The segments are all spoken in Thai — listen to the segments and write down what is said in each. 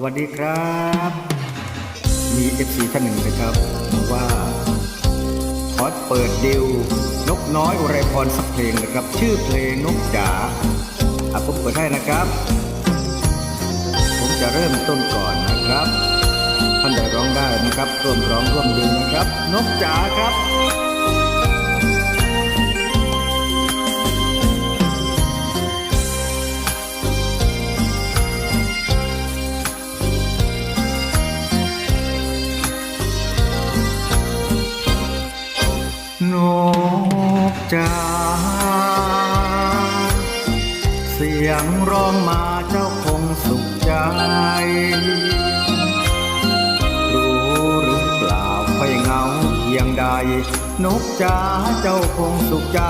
วัสดีครับ มีเอฟซีท่านหนึ่งนะครับบอกว่า ขอเปิดดิวนกน้อยอุไรพรสักเพลงนะครับ ชื่อเพลงนกจ๋าอะผมเปิดให้นะครับ ผมจะเริ่มต้นก่อนนะครับ ท่านใดร้องได้นะครับ ร่วมร้องร่วมดึงนะครับ นกจ๋าครับ จาเสียงร้องมาเจ้าคงสุขใจ รู้หรือเปล่าไฟเงาเพียงใด นกจ๋าเจ้าคงสุขใจ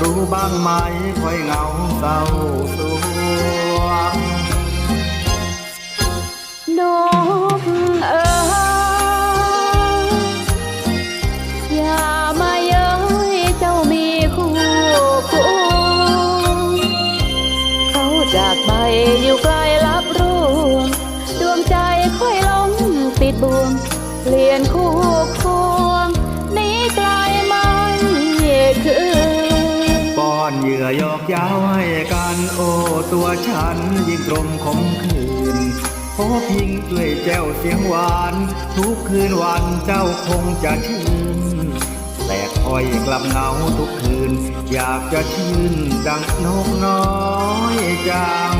รู้บ้างไหมไฟเงาเศร้าสวง อยู่ไกลลับรู้ดวงใจค่อยหลงติดบ่วงเปลี่ยนคู่ควงหนี้ไกลไม่คืนป้อนเหยื่อหยอกย้าให้กันโอ้ตัวฉันยิ่งตรมขมคืนพบยิงด้วยแจ้วเสียงหวาน ทุกคืนวันเจ้าคงจะชื่นแต่คอยกลับเหงาทุกคืน อยากจะชื่นดังนกน้อยจัง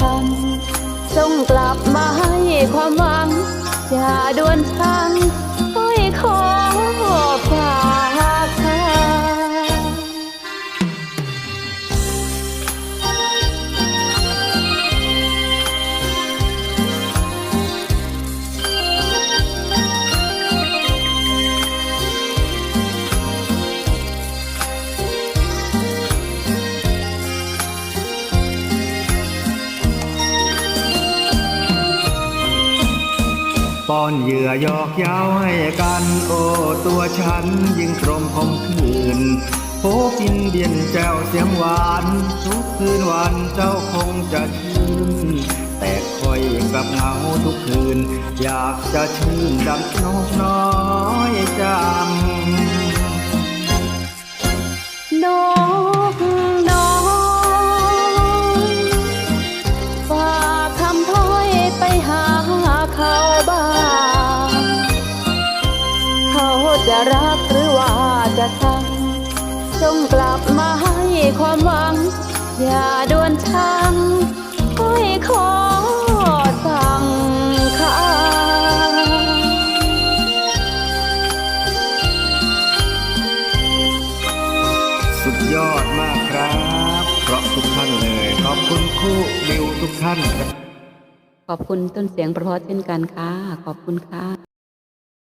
จะทำจงกลับมาให้ความหวัง อย่าด่วนทันค่อยขอ ป้อนเหยื่อยอกเย้าให้กัน โอ้ตัวฉันยิ่งตรมคมคืนโพกินเดียนแจ้วเสียงหวาน ทุกคืนวันเจ้าคงจะชื่น แต่คอยกับเหงาทุกคืน อยากจะชื่นดังนกน้อยจังน จงกลับมาให้ความหวัง อย่าด่วนชังค่อยขอสั่งค่ะสุดยอดมากครับ เพราะทุกท่านเลย ขอบคุณคู่ดิวทุกท่าน ขอบคุณต้นเสียงประเพราะเช่นกันค่ะ ขอบคุณค่ะ